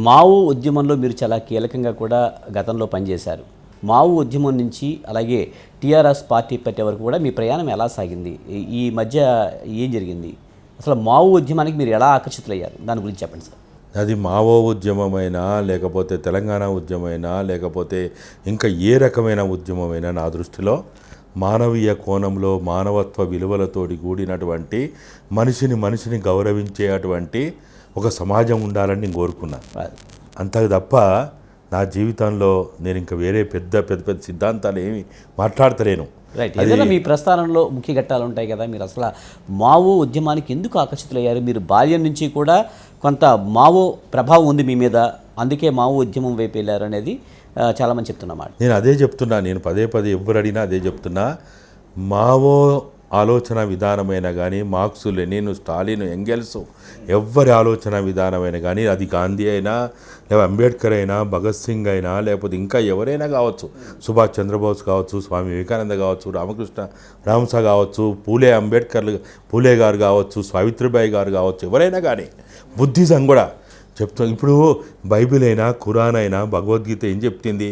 మావు ఉద్యమంలో మీరు చాలా కీలకంగా కూడా గతంలో పనిచేశారు. మావు ఉద్యమం నుంచి అలాగే టీఆర్ఎస్ పార్టీ పెట్టే వరకు కూడా మీ ప్రయాణం ఎలా సాగింది? ఈ- మధ్య ఏం జరిగింది? అసలు మావు ఉద్యమానికి మీరు ఎలా ఆకర్షితులయ్యారు? దాని గురించి చెప్పండి సార్. అది మావో ఉద్యమమైనా లేకపోతే తెలంగాణ ఉద్యమైనా లేకపోతే ఇంకా ఏ రకమైన ఉద్యమమైనా నా దృష్టిలో మానవీయ కోణంలో మానవత్వ విలువలతోటి కూడినటువంటి మనిషిని మనిషిని గౌరవించేటువంటి ఒక సమాజం ఉండాలని నేను కోరుకున్నా. అంతకు తప్ప నా జీవితంలో నేను ఇంకా వేరే పెద్ద పెద్ద పెద్ద సిద్ధాంతాలు ఏమి మాట్లాడతలేను. రైట్ ఏదైనా మీ ప్రస్థానంలో ముఖ్య ఘట్టాలు ఉంటాయి కదా మీరు అసలు మావో ఉద్యమానికి ఎందుకు ఆకర్షితులయ్యారు? మీరు బాల్యం నుంచి కూడా కొంత మావో ప్రభావం ఉంది మీ మీద అందుకే మావో ఉద్యమం వైపు వెళ్ళారు అనేది చాలామంది చెప్తున్నమాట నేను అదే చెప్తున్నా నేను పదే పదే ఎవరు అడిగినా అదే చెప్తున్నా. మావో ఆలోచన విధానమైన కానీ మార్క్స్ లెనిన్ స్టాలిన్ ఎంగెల్స్ ఎవ్వరి ఆలోచన విధానమైన కానీ అది గాంధీ అయినా లేదా అంబేద్కర్ అయినా భగత్ సింగ్ అయినా లేకపోతే ఇంకా ఎవరైనా కావచ్చు. సుభాష్ చంద్రబోస్ కావచ్చు స్వామి వివేకానంద కావచ్చు రామకృష్ణ రామస కావచ్చు పూలే అంబేద్కర్లు పూలే గారు కావచ్చు సావిత్రిబాయి గారు కావచ్చు ఎవరైనా కానీ బుద్ధిజం కూడా. చెప్తాం ఇప్పుడు బైబిల్ అయినా ఖురాన్ అయినా భగవద్గీత ఏం చెప్తుంది?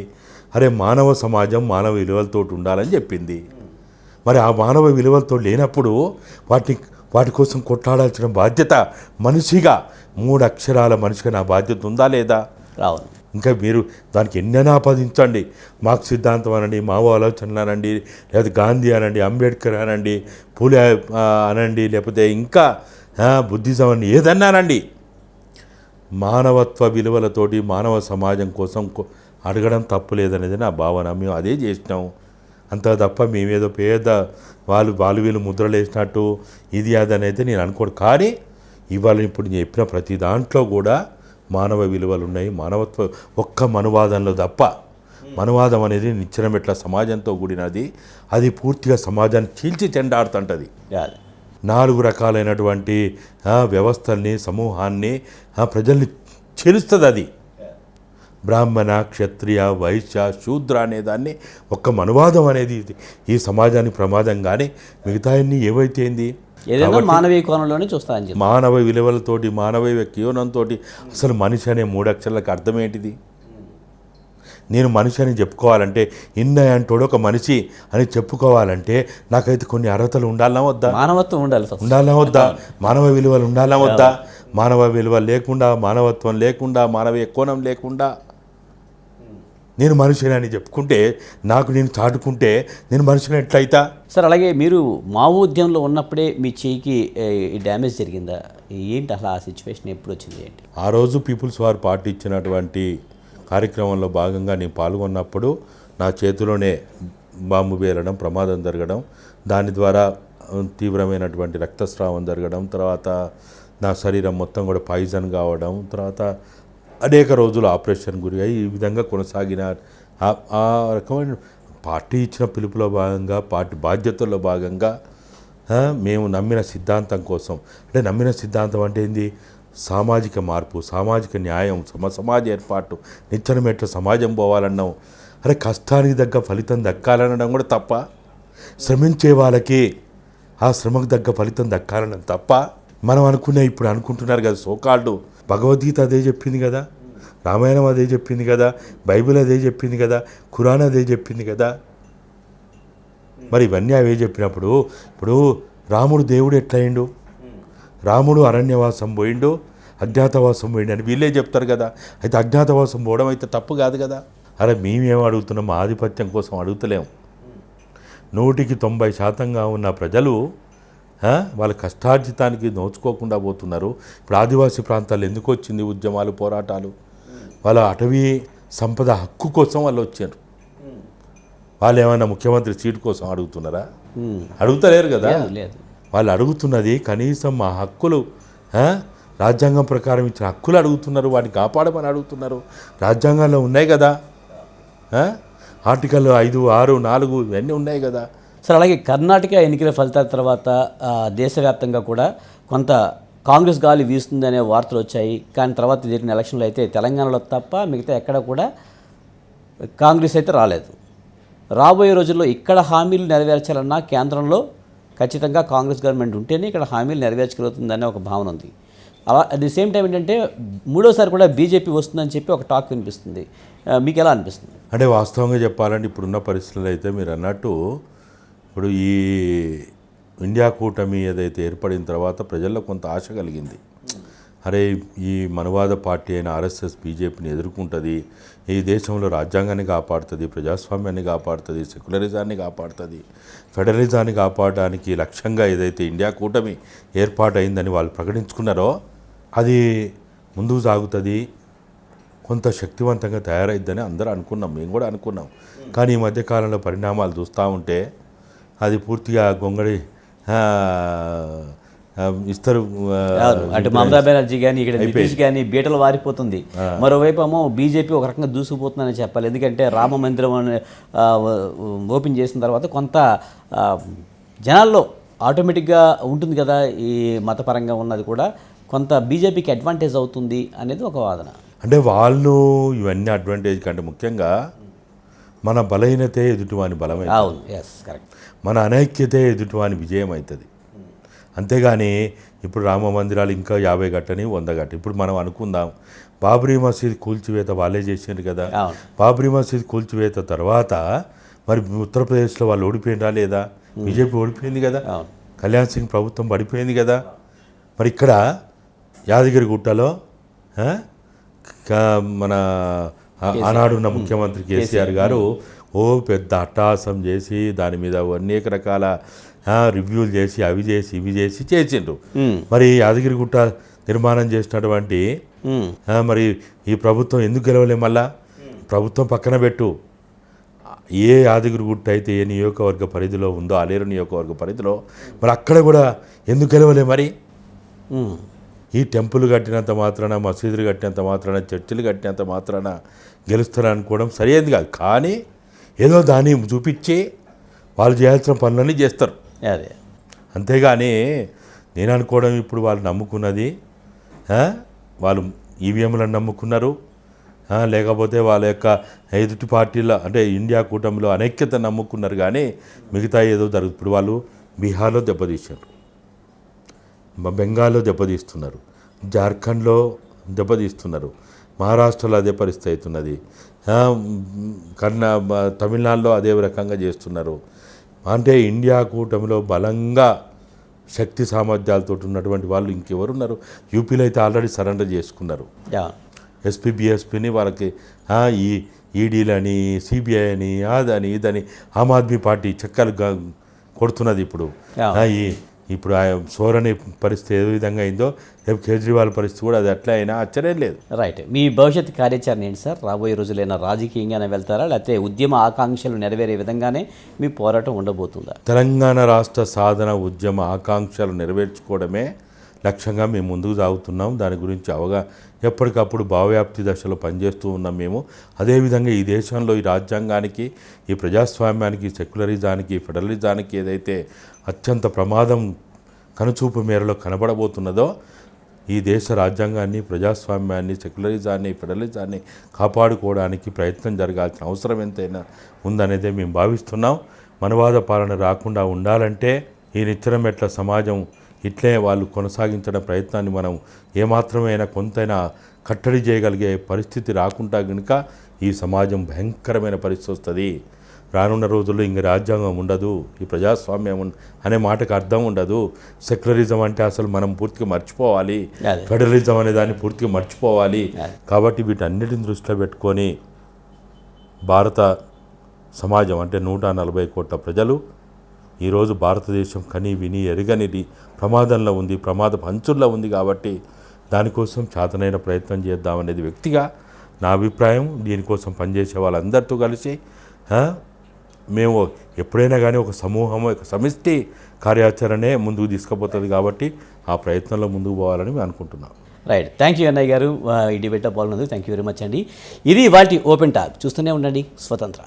అరే మానవ సమాజం మానవ విలువలతో ఉండాలని చెప్పింది. మరి ఆ మానవ విలువలతో లేనప్పుడు వాటిని వాటి కోసం కొట్లాడాల్సిన బాధ్యత మనిషిగా మూడు అక్షరాల మనిషిగా నా బాధ్యత ఉందా లేదా? రావును ఇంకా మీరు దానికి ఎన్నైనా ఆపాదించండి. మాకు సిద్ధాంతం అనండి మావో ఆలోచనలు అనండి లేదా గాంధీ అనండి అంబేద్కర్ అనండి పూలే అనండి లేకపోతే ఇంకా బుద్ధిజం అని ఏదన్నా అనండి. మానవత్వ విలువలతోటి మానవ సమాజం కోసం అడగడం తప్పు లేదనేది నా భావన. మేము అదే చేసినాం. అంత తప్ప మేమేదో పేద వాళ్ళు వాళ్ళు వీళ్ళు ముద్రలు వేసినట్టు ఇది అది అనేది నేను అనుకోడు కానీ ఇవాళ ఇప్పుడు నేను చెప్పిన ప్రతి దాంట్లో కూడా మానవ విలువలు ఉన్నాయి. మానవత్వ ఒక్క మనువాదంలో తప్ప మనువాదం అనేది నిచ్చెన మెట్ల సమాజంతో కూడినది. అది పూర్తిగా సమాజాన్ని చీల్చి చెండాడుతుంటుంది. నాలుగు రకాలైనటువంటి వ్యవస్థల్ని సమూహాన్ని ప్రజల్ని చెలుస్తుంది అది బ్రాహ్మణ క్షత్రియ వైశ్య శూద్ర అనే దాన్ని ఒక్క మనువాదం అనేది ఇది. ఈ సమాజానికి ప్రమాదం కానీ మిగతా అన్ని ఏవైతే ఏంది? ఏదైనా మానవీయ కోణంలోనే చూస్తారని చెప్పి మానవ విలువలతోటి మానవ జీవనంతో అసలు మనిషి అనే మూడు అక్షరాలకు అర్థం ఏంటిది? నేను మనిషి అని చెప్పుకోవాలంటే ఇన్న అంటోడు ఒక మనిషి అని చెప్పుకోవాలంటే నాకైతే కొన్ని అర్హతలు ఉండాలనా వద్దా? మానవత్వం ఉండాలి ఉండాలా వద్దా? మానవ విలువలు ఉండాలా వద్దా? మానవ విలువ లేకుండా మానవత్వం లేకుండా మానవీయ కోణం లేకుండా నేను మనిషిని అని చెప్పుకుంటే నాకు నేను చాటుకుంటే నేను మనిషిని ఎట్లయితా? సార్ అలాగే మీరు మావో ఉద్యమంలో ఉన్నప్పుడే మీ చేయికి డ్యామేజ్ జరిగిందా? ఏంటి అసలు ఆ సిచ్యువేషన్? ఎప్పుడు వచ్చింది ఏంటి? ఆ రోజు పీపుల్స్ వార్ పార్టీ ఇచ్చినటువంటి కార్యక్రమంలో భాగంగా నేను పాల్గొన్నప్పుడు నా చేతిలోనే బాంబు పేలడం ప్రమాదం జరగడం దాని ద్వారా తీవ్రమైనటువంటి రక్తస్రావం జరగడం తర్వాత నా శరీరం మొత్తం కూడా పాయిజన్ కావడం తర్వాత అనేక రోజులు ఆపరేషన్ గురి అయ్యి ఈ విధంగా కొనసాగిన ఆ- ఆ రకమైన పార్టీ ఇచ్చిన పిలుపులో భాగంగా పార్టీ బాధ్యతల్లో భాగంగా మేము నమ్మిన సిద్ధాంతం కోసం. అంటే నమ్మిన సిద్ధాంతం అంటే ఏంది? సామాజిక మార్పు సామాజిక న్యాయం సమ సమాజ ఏర్పాటు నిచ్చెన సమాజం పోవాలన్నాం. అరే కష్టానికి తగ్గ ఫలితం దక్కాలనడం కూడా తప్ప శ్రమించే వాళ్ళకి ఆ శ్రమకు తగ్గ ఫలితం దక్కాలనడం తప్ప మనం అనుకునే ఇప్పుడు అనుకుంటున్నారు కదా సోకాళ్ళు. భగవద్గీత అదే చెప్పింది కదా రామాయణం అదే చెప్పింది కదా బైబిల్ అదే చెప్పింది కదా ఖురాన్ అదే చెప్పింది కదా. మరి ఇవన్నీ అవే చెప్పినప్పుడు ఇప్పుడు రాముడు దేవుడు ఎట్లయిండు? రాముడు అరణ్యవాసం పోయిండు అజ్ఞాతవాసం పోయిండు అని వీళ్ళే చెప్తారు కదా. అయితే అజ్ఞాతవాసం పోవడం అయితే తప్పు కాదు కదా. అరే మేమేం అడుగుతున్నాం? ఆధిపత్యం కోసం అడుగుతలేం. నూటికి తొంభై శాతంగా ఉన్న ప్రజలు వాళ్ళ కష్టార్జితానికి నోచుకోకుండా పోతున్నారు. ఇప్పుడు ఆదివాసీ ప్రాంతాలు ఎందుకు వచ్చింది ఉద్యమాలు పోరాటాలు? వాళ్ళ అటవీ సంపద హక్కు కోసం వాళ్ళు వచ్చారు. వాళ్ళు ఏమైనా ముఖ్యమంత్రి సీటు కోసం అడుగుతున్నారా? ఉమ్. అడుగుతలేరు కదా? వాళ్ళు అడుగుతున్నది కనీసం మా హక్కులు? రాజ్యాంగం ప్రకారం ఇచ్చిన హక్కులు అడుగుతున్నారు వాటిని కాపాడమని అడుగుతున్నారు. రాజ్యాంగంలో ఉన్నాయి కదా? ఆర్టికల్ ఐదు ఆరు నాలుగు ఇవన్నీ ఉన్నాయి కదా? సార్ అలాగే కర్ణాటక ఎన్నికల ఫలితాల తర్వాత దేశవ్యాప్తంగా కూడా కొంత కాంగ్రెస్ గాలి వీస్తుందనే వార్తలు వచ్చాయి. కానీ తర్వాత జరిగిన ఎలక్షన్లో అయితే తెలంగాణలో తప్ప మిగతా ఎక్కడ కూడా కాంగ్రెస్ అయితే రాలేదు. రాబోయే రోజుల్లో ఇక్కడ హామీలు నెరవేర్చాలన్నా కేంద్రంలో ఖచ్చితంగా కాంగ్రెస్ గవర్నమెంట్ ఉంటేనే ఇక్కడ హామీలు నెరవేర్చగలుగుతుందనే ఒక భావన ఉంది. అలా అట్ ది సేమ్ టైం ఏంటంటే మూడోసారి కూడా బీజేపీ వస్తుందని చెప్పి ఒక టాక్ వినిపిస్తుంది. మీకు ఎలా అనిపిస్తుంది? అంటే వాస్తవంగా చెప్పాలంటే ఇప్పుడున్న పరిస్థితులు అయితే మీరు అన్నట్టు ఇప్పుడు ఈ ఇండియా కూటమి ఏదైతే ఏర్పడిన తర్వాత ప్రజల్లో కొంత ఆశ కలిగింది. అరే ఈ మనవాద పార్టీ అయిన ఆర్ఎస్ఎస్ బీజేపీని ఎదుర్కొంటుంది. ఈ దేశంలో రాజ్యాంగాన్ని కాపాడుతుంది ప్రజాస్వామ్యాన్ని కాపాడుతుంది సెక్యులరిజాన్ని కాపాడుతుంది. ఫెడరలిజాన్ని కాపాడడానికి లక్ష్యంగా ఏదైతే ఇండియా కూటమి ఏర్పాటైందని వాళ్ళు ప్రకటించుకున్నారో అది ముందుకు సాగుతుంది. కొంత శక్తివంతంగా తయారైద్దని అందరూ అనుకున్నాం మేము కూడా అనుకున్నాం. కానీ ఈ మధ్యకాలంలో పరిణామాలు చూస్తూ ఉంటే అది పూర్తిగా గొంగడి ఇస్తారు. అటు మమతా బెనర్జీ కానీ ఇక్కడ నితీష్ కానీ బీటలు వారిపోతుంది. మరోవైపు ఏమో బీజేపీ ఒక రకంగా దూసుకుపోతుందని చెప్పాలి. ఎందుకంటే రామ మందిరం ఓపెన్ చేసిన తర్వాత కొంత జనాల్లో ఆటోమేటిక్గా ఉంటుంది కదా ఈ మతపరంగా ఉన్నది కూడా. కొంత బీజేపీకి అడ్వాంటేజ్ అవుతుంది అనేది ఒక వాదన. అంటే వాళ్ళు ఇవన్నీ అడ్వాంటేజ్ కంటే ముఖ్యంగా మన బలహీనతే ఎదుటివాని బలమై. అవును. ఎస్ కరెక్ట్ మన అనైక్యతే ఎదుటివాని విజయం అవుతుంది అంతేగాని ఇప్పుడు రామ మందిరాలు ఇంకా యాభై గట్టని వంద గట్ట. ఇప్పుడు మనం అనుకుందాం బాబ్రీ మసీద్ కూల్చివేత వాళ్ళే చేసిండ్రు కదా. బాబ్రీ మసీద్ కూల్చివేత తర్వాత మరి ఉత్తరప్రదేశ్లో వాళ్ళు ఓడిపోయినరా లేదా? బీజేపీ ఓడిపోయింది కదా. కళ్యాణ్ సింగ్ ప్రభుత్వం పడిపోయింది కదా. మరి ఇక్కడ యాదగిరి గుట్టలో మన ఆనాడున్న ముఖ్యమంత్రి కేసీఆర్. గారు ఓ పెద్ద అట్టహాసం చేసి దాని మీద అనేక రకాల రివ్యూలు చేసి అవి చేసి ఇవి చేసి చేసిండ్రు. మరి యాదగిరి గుట్ట నిర్మాణం చేసినటువంటి మరి ఈ ప్రభుత్వం ఎందుకు గెలవలే మళ్ళా? ప్రభుత్వం పక్కన పెట్టు. ఏ యాదగిరి గుట్ట అయితే ఏ నియోజకవర్గ పరిధిలో ఉందో అలేరు నియోజకవర్గ పరిధిలో మరి అక్కడ కూడా ఎందుకు గెలవలే మరి. ఈ టెంపుల్ కట్టినంత మాత్రాన మసీదులు కట్టినంత మాత్రాన చర్చిలు కట్టినంత మాత్రాన గెలుస్తారనుకోవడం సరైనది కాదు. కానీ ఏదో దాన్ని చూపించి వాళ్ళు చేయాల్సిన పనులన్నీ చేస్తారు. అదే. అంతేగాని నేను అనుకోవడం ఇప్పుడు వాళ్ళు నమ్ముకున్నది వాళ్ళు ఈవీఎంలను నమ్ముకున్నారు లేకపోతే వాళ్ళ యొక్క ఎదుటి పార్టీల అంటే ఇండియా కూటమిలో అనైక్యత నమ్ముకున్నారు కానీ మిగతా ఏదో జరుగుతుంది ఇప్పుడు వాళ్ళు బీహార్లో దెబ్బతీశారు. బెంగాల్లో దెబ్బతీస్తున్నారు. జార్ఖండ్లో దెబ్బతీస్తున్నారు. మహారాష్ట్రలో అదే పరిస్థితి అవుతున్నది. బ- తమిళనాడులో అదే రకంగా చేస్తున్నారు. అంటే ఇండియా కూటమిలో బలంగా శక్తి సామర్థ్యాలతో ఉన్నటువంటి వాళ్ళు ఇంకెవరున్నారు? యూపీలో అయితే ఆల్రెడీ సరెండర్ చేసుకున్నారు. యా. ఎస్పీ బిఎస్పీని వాళ్ళకి ఈ ఈడీలని సిబిఐ అని అదని ఇదని ఆమ్ ఆద్మీ పార్టీ చక్కలు కొడుతున్నది ఇప్పుడు. ఈ ఇప్పుడు ఆ సోరని పరిస్థితి ఏ విధంగా అయిందో రేపు కేజ్రీవాల్ పరిస్థితి కూడా అది ఎట్లా అయినా ఆశ్చర్యం లేదు. రైట్ మీ భవిష్యత్ కార్యాచరణ ఏంటి సార్? రాబోయే రోజులైనా రాజకీయంగానే వెళ్తారా? లేకపోతే ఉద్యమ ఆకాంక్షలు నెరవేరే విధంగానే మీ పోరాటం ఉండబోతుందా? తెలంగాణ రాష్ట్ర సాధన ఉద్యమ ఆకాంక్షలు నెరవేర్చుకోవడమే లక్ష్యంగా మేము ముందుకు సాగుతున్నాం. దాని గురించి అవగా ఎప్పటికప్పుడు భావవ్యాప్తి దశలో పనిచేస్తూ ఉన్నాం మేము. అదేవిధంగా ఈ దేశంలో ఈ రాజ్యాంగానికి ఈ ప్రజాస్వామ్యానికి సెక్యులరిజానికి ఫెడరలిజానికి ఏదైతే అత్యంత ప్రమాదం కనుచూపు మేరలో కనబడబోతున్నదో ఈ దేశ రాజ్యాంగాన్ని ప్రజాస్వామ్యాన్ని సెక్యులరిజాన్ని ఫెడరలిజాన్ని కాపాడుకోవడానికి ప్రయత్నం జరగాల్సిన అవసరం ఎంతైనా ఉందనేదే మేము భావిస్తున్నాం. మనవాద పాలన రాకుండా ఉండాలంటే ఈ నిచ్చెన మెట్ల సమాజం ఇట్లే వాళ్ళు కొనసాగించిన ప్రయత్నాన్ని మనం ఏమాత్రమైనా కొంతైనా కట్టడి చేయగలిగే పరిస్థితి రాకుండా కనుక ఈ సమాజం భయంకరమైన పరిస్థితి వస్తుంది. రానున్న రోజుల్లో ఇంక రాజ్యాంగం ఉండదు ఈ ప్రజాస్వామ్యం అనే మాటకు అర్థం ఉండదు. సెక్యులరిజం అంటే అసలు మనం పూర్తిగా మర్చిపోవాలి. ఫెడరలిజం అనే దాన్ని పూర్తిగా మర్చిపోవాలి. కాబట్టి వీటన్నిటిని దృష్టిలో పెట్టుకొని భారత సమాజం అంటే నూట నలభై కోట్ల ప్రజలు ఈరోజు భారతదేశం కని విని ఎరగనిది ప్రమాదంలో ఉంది ప్రమాద పంచుల్లో ఉంది కాబట్టి దానికోసం చాతనైన ప్రయత్నం చేద్దామనేది వ్యక్తిగా నా అభిప్రాయం. దీనికోసం పనిచేసే వాళ్ళందరితో కలిసి మేము ఎప్పుడైనా కానీ ఒక సమూహం ఒక సమిష్టి కార్యాచరణే ముందుకు తీసుకుపోతుంది కాబట్టి ఆ ప్రయత్నంలో ముందుకు పోవాలని మేము అనుకుంటున్నాం. రైట్ థ్యాంక్ యూ అన్నయ్య గారు. ఈ డిబేట్లో పాల్గొన్నందుకు థ్యాంక్ యూ వెరీ మచ్ అండి. ఇది వాటి ఓపెన్ టాక్. చూస్తూనే ఉండండి. స్వతంత్ర.